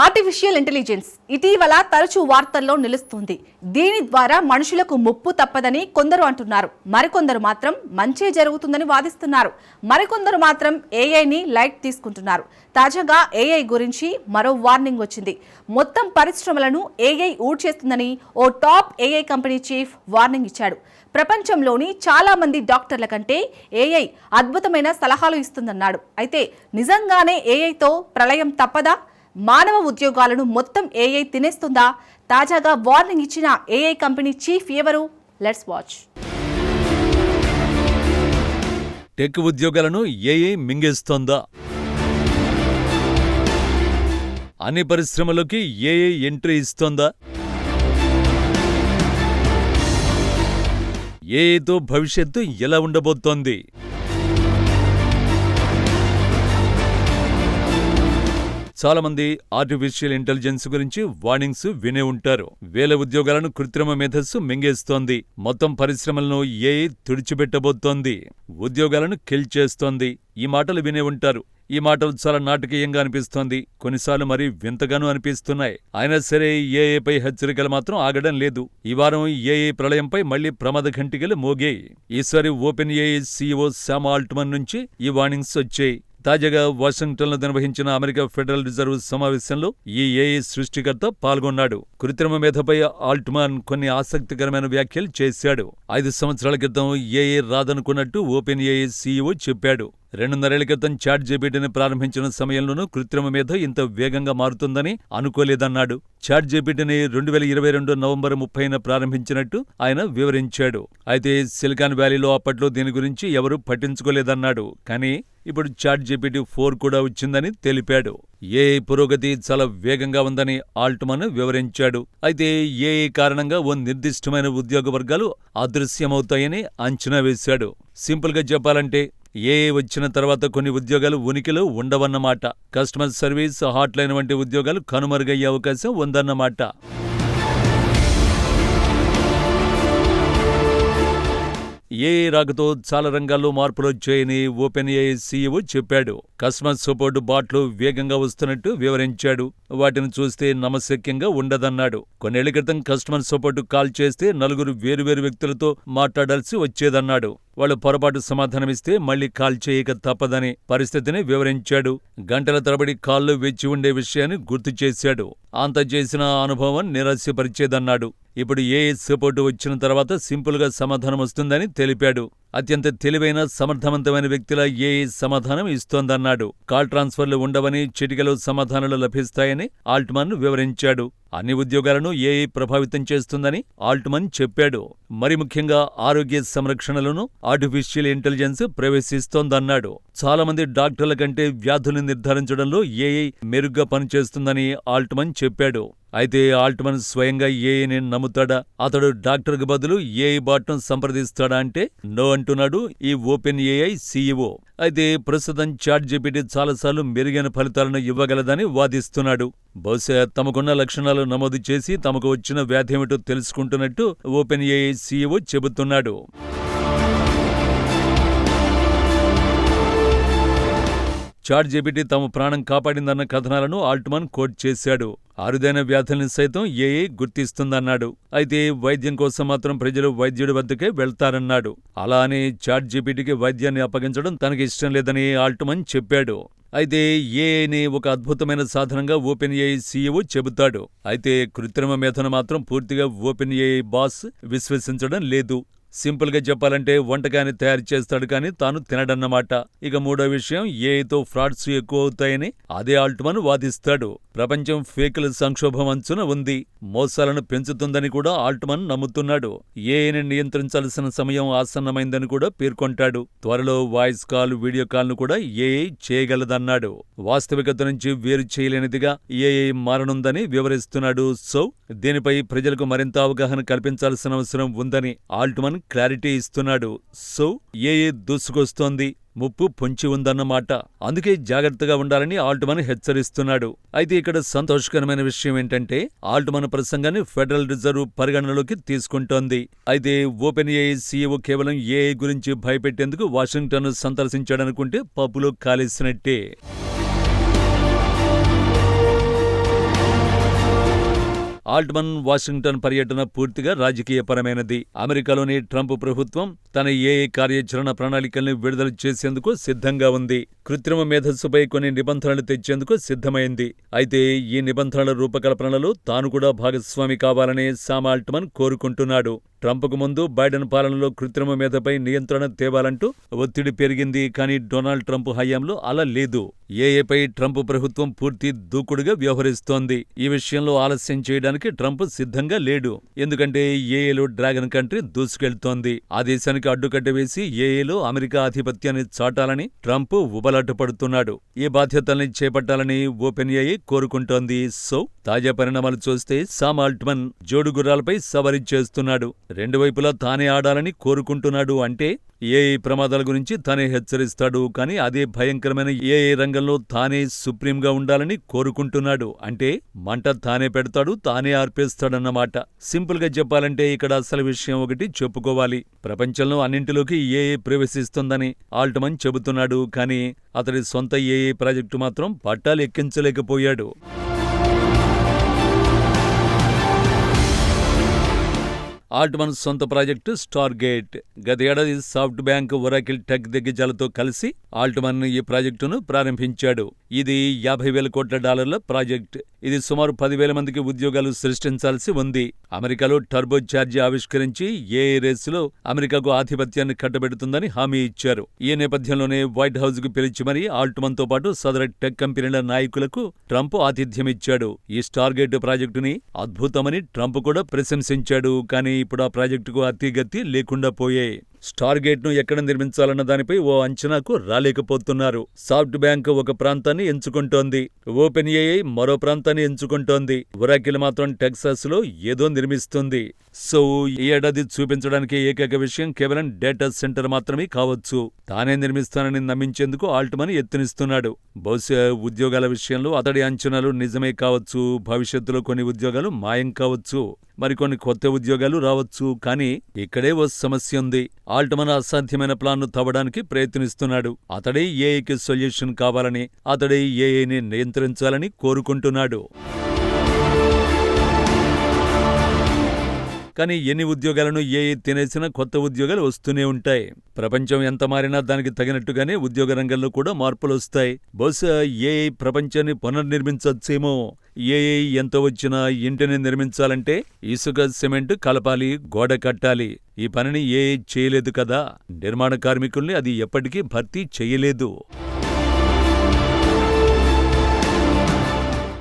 Artificial intelligence ఇటీవల తరచూ వార్తల్లో నిలుస్తుంది. దీని ద్వారా మనుషులకు ముప్పు తప్పదని కొందరు అంటున్నారు. మరికొందరు మాత్రం మంచే జరుగుతుందని వాదిస్తున్నారు. మరికొందరు మాత్రం ఏఐని లైట్ తీసుకుంటున్నారు. తాజాగా ఏఐ గురించి మరో వార్నింగ్ వచ్చింది. మొత్తం పరిశ్రమలను ఏఐ ఊడ్చేస్తుందని ఓ top AI company chief warning ఇచ్చాడు. ప్రపంచంలోని చాలా మంది డాక్టర్ల కంటే ఏఐ అద్భుతమైన సలహాలు ఇస్తుందన్నాడు. అయితే నిజంగానే ఏఐతో ప్రళయం తప్పదా? మానవ ఉద్యోగాలను మొత్తం ఏఐ తినేస్తుందా? తాజాగా వార్నింగ్ ఇచ్చిన ఏఐ కంపెనీ చీఫ్ ఎవరు? లెట్స్ వాచ్ టెక్ ఉద్యోగాలను ఏఐ మింగేస్తోందా? అన్ని పరిశ్రమలోకి ఏఐ ఎంట్రీ ఇస్తోందా? ఏఐతో భవిష్యత్తు ఎలా ఉండబోతోంది? చాలామంది ఆర్టిఫిషియల్ ఇంటెలిజెన్స్ గురించి వార్నింగ్స్ వినే ఉంటారు. వేల ఉద్యోగాలను కృత్రిమ మేధస్సు మింగేస్తోంది. మొత్తం పరిశ్రమలను ఏఐ తుడిచిపెట్టబోతోంది. ఉద్యోగాలను కిల్ చేస్తోంది. ఈ మాటలు వినే ఉంటారు. ఈ మాటలు చాలా నాటకీయంగా అనిపిస్తోంది. కొన్నిసార్లు మరీ వింతగానూ అనిపిస్తున్నాయి. అయినా సరే ఏఏపై హెచ్చరికలు మాత్రం ఆగడం లేదు. ఈ వారం ఏఏ ప్రళయంపై మళ్ళీ ప్రమాద ఘంటికలు మోగాయి. ఈసారి open AI CEO Sam Altman నుంచి ఈ వార్నింగ్స్ వచ్చాయి. తాజాగా వాషింగ్టన్లో నిర్వహించిన అమెరికా ఫెడరల్ రిజర్వ్ సమావేశంలో ఈ ఏఐ సృష్టికర్త పాల్గొన్నాడు. కృత్రిమ మేధపై ఆల్ట్మాన్ కొన్ని ఆసక్తికరమైన వ్యాఖ్యలు చేశాడు. ఐదు సంవత్సరాల క్రితం ఏఐ రాదనుకున్నట్టు ఓపెన్ ఏఐ సీఈఓ చెప్పాడు. రెండున్నరేళ్ళ క్రితం చాట్ జీపీటీని ప్రారంభించిన సమయంలోనూ కృత్రిమ మేధ ఇంత వేగంగా మారుతుందని అనుకోలేదన్నాడు. చాట్ జీపీటీని రెండు వేల ఇరవై రెండు నవంబర్ ముప్పైన ప్రారంభించినట్టు ఆయన వివరించాడు. అయితే సిలికాన్ వ్యాలీలో అప్పట్లో దీని గురించి ఎవరూ పట్టించుకోలేదన్నాడు. కానీ ఇప్పుడు చాట్ జీపీటీ ఫోర్ కూడా వచ్చిందని తెలిపాడు. ఏఐ పురోగతి చాలా వేగంగా ఉందని ఆల్ట్మన్ వివరించాడు. అయితే ఏఐ కారణంగా ఓ నిర్దిష్టమైన ఉద్యోగ వర్గాలు అదృశ్యమవుతాయని అంచనా వేశాడు. సింపుల్గా చెప్పాలంటే ఏ వచ్చిన తర్వాత కొన్ని ఉద్యోగాలు ఉనికిలో ఉండవన్నమాట. కస్టమర్ సర్వీస్ హాట్లైన్ వంటి ఉద్యోగాలు కనుమరుగయ్యే అవకాశం ఉందన్నమాట. ఏ రాకతో చాలా రంగాల్లో మార్పులు వచ్చాయని ఓపెన్ ఏఐ సీఈఓ చెప్పాడు. కస్టమర్ సపోర్ట్ బాట్లు వేగంగా వస్తున్నట్టు వివరించాడు. వాటిని చూస్తే నమశక్యంగా ఉండదన్నాడు. కొన్నేళ్ళ క్రితం కస్టమర్ సపోర్ట్ కాల్ చేస్తే నలుగురు వేరువేరు వ్యక్తులతో మాట్లాడాల్సి వచ్చేదన్నాడు. వాళ్ళు పొరపాటు సమాధానమిస్తే మళ్ళీ కాల్ చేయక తప్పదని పరిస్థితిని వివరించాడు. గంటల తరబడి కాల్లో వేచి ఉండే విషయాన్ని గుర్తు చేశాడు. అంత చేసిన అనుభవం నిరాశపరిచేదన్నాడు. ఇప్పుడు ఏ సపోర్టు వచ్చిన తర్వాత సింపుల్గా సమాధానం వస్తుందని తెలిపాడు. అత్యంత తెలివైన సమర్థవంతమైన వ్యక్తుల ఏ సమాధానం ఇస్తోందన్నాడు. కాల్ ట్రాన్స్ఫర్లు ఉండవని చిటికలో సమాధానాలు లభిస్తాయని ఆల్ట్మన్ వివరించాడు. అన్ని ఉద్యోగాలను ఏఐ ప్రభావితం చేస్తుందని ఆల్ట్మన్ చెప్పాడు. మరి ముఖ్యంగా ఆరోగ్య సంరక్షణలను ఆర్టిఫిషియల్ ఇంటెలిజెన్స్ ప్రవేశిస్తోందన్నాడు. చాలామంది డాక్టర్ల కంటే వ్యాధుల్ని నిర్ధారించడంలో ఏఐ మెరుగ్గా పనిచేస్తుందని ఆల్ట్మన్ చెప్పాడు. అయితే ఆల్ట్మన్ స్వయంగా ఏఐని నమ్ముతాడా? అతడు డాక్టర్కు బదులు ఏఐ బాట్ను సంప్రదిస్తాడా అంటే? నో అంటున్నాడు ఈ ఓపెన్ ఏఐ సీఈఓ. అయితే ప్రస్తుతం చాట్ జీపీటీ చాలాసార్లు మెరుగైన ఫలితాలను ఇవ్వగలదని వాదిస్తున్నాడు. బహుశా తమకున్న లక్షణాలు నమోదు చేసి తమకు వచ్చిన వ్యాధేమిటో తెలుసుకుంటున్నట్టు ఓపెన్ ఏఐ సీఈఓ చెబుతున్నాడు. చాట్ జీపీటీ తమ ప్రాణం కాపాడిందన్న కథనాలను ఆల్ట్మన్ కోట్ చేశాడు. అరుదైన వ్యాధుల్ని సైతం ఏఐ గుర్తిస్తుందన్నాడు. అయితే వైద్యం కోసం మాత్రం ప్రజలు వైద్యుడి వద్దకే వెళ్తారన్నాడు. అలానే చాట్ జీపీటీకి వైద్యాన్ని అప్పగించడం తనకి ఇష్టం లేదని ఆల్టమన్ చెప్పాడు. అయితే ఏఐని ఒక అద్భుతమైన సాధనంగా ఓపెన్ ఏఐ సీఈఓ చెబుతాడు. అయితే కృత్రిమ మేధను మాత్రం పూర్తిగా ఓపెన్ ఏఐ బాస్ విశ్వసించడం లేదు. సింపుల్గా చెప్పాలంటే వంటకాన్ని తయారు చేస్తాడు కానీ తాను తినడన్నమాట. ఇక మూడో విషయం ఏఐతో ఫ్రాడ్స్ ఎక్కువ అవుతాయని అదే ఆల్ట్మన్ వాదిస్తాడు. ప్రపంచం ఫేకుల సంక్షోభం అంచున ఉంది. మోసాలను పెంచుతుందని కూడా ఆల్ట్మన్ నమ్ముతున్నాడు. ఏఐని నియంత్రించాల్సిన సమయం ఆసన్నమైందని కూడా పేర్కొంటాడు. త్వరలో వాయిస్ కాల్ వీడియో కాల్ను కూడా ఏఐ చేయగలదన్నాడు. వాస్తవికత నుంచి వేరు చేయలేనిదిగా ఏఐ మారనుందని వివరిస్తున్నాడు. సో దీనిపై ప్రజలకు మరింత అవగాహన కల్పించాల్సిన అవసరం ఉందని ఆల్ట్మన్ క్లారిటీ ఇస్తున్నాడు. సో ఏఏ దూసుకొస్తోంది? ముప్పు పొంచి ఉందన్నమాట. అందుకే జాగ్రత్తగా ఉండాలని ఆల్ట్మన్ హెచ్చరిస్తున్నాడు. అయితే ఇక్కడ సంతోషకరమైన విషయం ఏంటంటే ఆల్ట్మన్ ప్రసంగాన్ని ఫెడరల్ రిజర్వ్ పరిగణనలోకి తీసుకుంటోంది. అయితే ఓపెన్ ఏఐ సీఈఓ కేవలం ఏఐ గురించి భయపెట్టేందుకు వాషింగ్టన్ సందర్శించాడనుకుంటే పప్పులో కాలేసినట్టే. ఆల్ట్మన్ వాషింగ్టన్ పర్యటన పూర్తిగా రాజకీయపరమైనది. అమెరికాలోని ట్రంప్ ప్రభుత్వం తన ఏఏ కార్యాచరణ ప్రణాళికల్ని విడుదల చేసేందుకు సిద్ధంగా ఉంది. కృత్రిమ మేధస్సుపై కొన్ని నిబంధనలు తెచ్చేందుకు సిద్ధమైంది. అయితే ఈ నిబంధనల రూపకల్పనలో తాను కూడా భాగస్వామి కావాలనే సామ్ ఆల్ట్మన్ కోరుకుంటున్నాడు. ట్రంప్కు ముందు బైడెన్ పాలనలో కృత్రిమ మేధపై నియంత్రణ తేవాలంటూ ఒత్తిడి పెరిగింది కానీ డొనాల్డ్ ట్రంప్ హయాంలో అలా లేదు. ఏఏపై ట్రంప్ ప్రభుత్వం పూర్తి దూకుడుగా వ్యవహరిస్తోంది. ఈ విషయంలో ఆలస్యం చేయడానికి ట్రంప్ సిద్ధంగా లేడు. ఎందుకంటే ఏఏలో డ్రాగన్ కంట్రీ దూసుకెళ్తోంది. ఆ దేశానికి అడ్డుకట్ట వేసి ఏఏలో అమెరికా ఆధిపత్యాన్ని చాటాలని ట్రంప్ ఉబలాటపడుతున్నాడు. ఈ బాధ్యతల్ని చేపట్టాలని ఓపెన్ ఏఏ కోరుకుంటోంది. సో తాజా పరిణామాలు చూస్తే సామ్ ఆల్ట్మన్ జోడుగుర్రాలపై సవారీ చేస్తున్నాడు. రెండు వైపులా తానే ఆడాలని కోరుకుంటున్నాడు అంటే ఏఐ ప్రమాదాల గురించి తానే హెచ్చరిస్తాడు కానీ అదే భయంకరమైన ఏఐ రంగంలో తానే సుప్రీంగా ఉండాలని కోరుకుంటున్నాడు అంటే మంట తానే పెడతాడు తానే ఆర్పేస్తాడన్నమాట. సింపుల్గా చెప్పాలంటే ఇక్కడ అసలు విషయం ఒకటి చెప్పుకోవాలి. ప్రపంచంలో అన్నింటిలోకి ఏఐ ప్రవేశిస్తుందని ఆల్టమన్ చెబుతున్నాడు కానీ అతడి సొంత ఏఐ ప్రాజెక్టు మాత్రం పట్టాలు ఎక్కించలేకపోయాడు. ఆల్ట్మన్ సొంత ప్రాజెక్టు స్టార్ గేట్ గత ఏడాది సాఫ్ట్ బ్యాంక్ ఒరాకిల్ టెక్ దిగ్గజాలతో కలిసి ఆల్ట్మన్ ఈ ప్రాజెక్టును ప్రారంభించాడు. ఇది యాభై వేల కోట్ల డాలర్ల ప్రాజెక్ట్. ఇది సుమారు పదివేల మందికి ఉద్యోగాలు సృష్టించాల్సి ఉంది. అమెరికాలో టర్బోఛార్జీ ఆవిష్కరించి ఏ రేసులో అమెరికాకు ఆధిపత్యాన్ని కట్టబెడుతుందని హామీ ఇచ్చారు. ఈ నేపథ్యంలోనే వైట్ హౌస్కు పిలిచి మరీ ఆల్ట్మన్తో పాటు సదర టెక్ కంపెనీల నాయకులకు ట్రంప్ ఆతిథ్యమిచ్చాడు ఈ స్టార్గేట్ ప్రాజెక్టుని అద్భుతమని ట్రంప్ కూడా ప్రశంసించాడు. కానీ ఇప్పుడు ఆ ప్రాజెక్టుకు అతిగతి లేకుండా పోయాయి. స్టార్గేట్ను ఎక్కడ నిర్మించాలన్న దానిపై ఓ అంచనాకు రాలేకపోతున్నారు. సాఫ్ట్ బ్యాంక్ ఒక ప్రాంతాన్ని ఎంచుకుంటోంది. ఓపెన్ ఏఐ మరో ప్రాంతాన్ని ఎంచుకుంటోంది. ఒరాకిల్ మాత్రం టెక్సాస్లో ఏదో నిర్మిస్తుంది. సో ఈ ఏడాది చూపించడానికి ఏకైక విషయం కేవలం డేటా సెంటర్ మాత్రమే కావచ్చు. తానే నిర్మిస్తానని నమ్మించేందుకు ఆల్ట్మని ఎత్తునిస్తున్నాడు బహుశా ఉద్యోగాల విషయంలో అతడి అంచనాలు నిజమే కావచ్చు భవిష్యత్తులో కొన్ని ఉద్యోగాలు మాయం కావచ్చు మరికొన్ని కొత్త ఉద్యోగాలు రావచ్చు కానీ ఇక్కడే ఓ సమస్య ఉంది. ఆల్టమన్ అసాధ్యమైన ప్లాన్ను తవ్వడానికి ప్రయత్నిస్తున్నాడు. అతడే ఏఐకి సొల్యూషన్ కావాలని అతడే ఏఐని నియంత్రించాలని కోరుకుంటున్నాడు. కానీ ఎన్ని ఉద్యోగాలను ఏఐ తినేసినా కొత్త ఉద్యోగాలు వస్తూనే ఉంటాయి. ప్రపంచం ఎంత మారినా దానికి తగినట్టుగానే ఉద్యోగ రంగంలో కూడా మార్పులు వస్తాయి. బహుశా ఏఐ ప్రపంచాన్ని పునర్నిర్మించచ్చేమో ఏఐ ఎంత వచ్చినా ఇంటిని నిర్మించాలంటే ఇసుక సిమెంట్ కలపాలి గోడ కట్టాలి. ఈ పనిని ఏ చేయలేదు కదా? నిర్మాణ కార్మికుల్ని అది ఎప్పటికీ భర్తీ చేయలేదు.